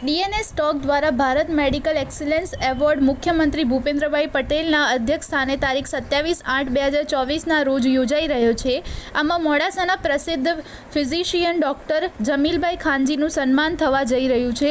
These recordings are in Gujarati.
ડીએનએસ સ્ટોક દ્વારા ભારત મેડિકલ એક્સલન્સ એવોર્ડ મુખ્યમંત્રી ભૂપેન્દ્રભાઈ પટેલના અધ્યક્ષ સ્થાને તારીખ સત્યાવીસ આઠ બે હજાર ચોવીસના રોજ યોજાઈ રહ્યો છે. આમાં મોડાસાના પ્રસિદ્ધ ફિઝિશિયન ડૉક્ટર જમીલભાઈ ખાનજીનું સન્માન થવા જઈ રહ્યું છે.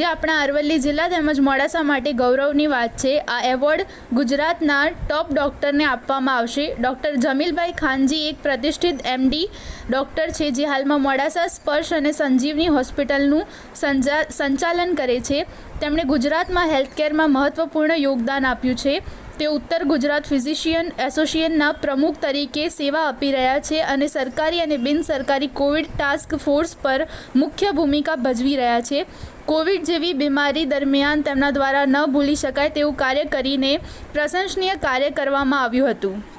જે આપણા અરવલ્લી જિલ્લા તેમજ મોડાસા માટે ગૌરવની વાત છે. આ એવોર્ડ ગુજરાતના ટોપ ડૉક્ટરને આપવામાં આવશે. ડૉક્ટર જમીલભાઈ ખાનજી એક પ્રતિષ્ઠિત એમડી ડૉક્ટર છે, જે હાલમાં મોડાસા સ્પર્શ અને સંજીવની હોસ્પિટલનું સંજા કરે છે. તેમણે ગુજરાતમાં હેલ્થકેરમાં મહત્ત્વપૂર્ણ યોગદાન આપ્યું છે. તે ઉત્તર ગુજરાત ફિઝિશિયન એસોસિએશનના પ્રમુખ તરીકે સેવા આપી રહ્યા છે અને સરકારી અને બિનસરકારી કોવિડ ટાસ્ક ફોર્સ પર મુખ્ય ભૂમિકા ભજવી રહ્યા છે. કોવિડ જેવી બીમારી દરમિયાન તેમના દ્વારા ન ભૂલી શકાય તેવું કાર્ય કરીને પ્રશંસનીય કાર્ય કરવામાં આવ્યું હતું.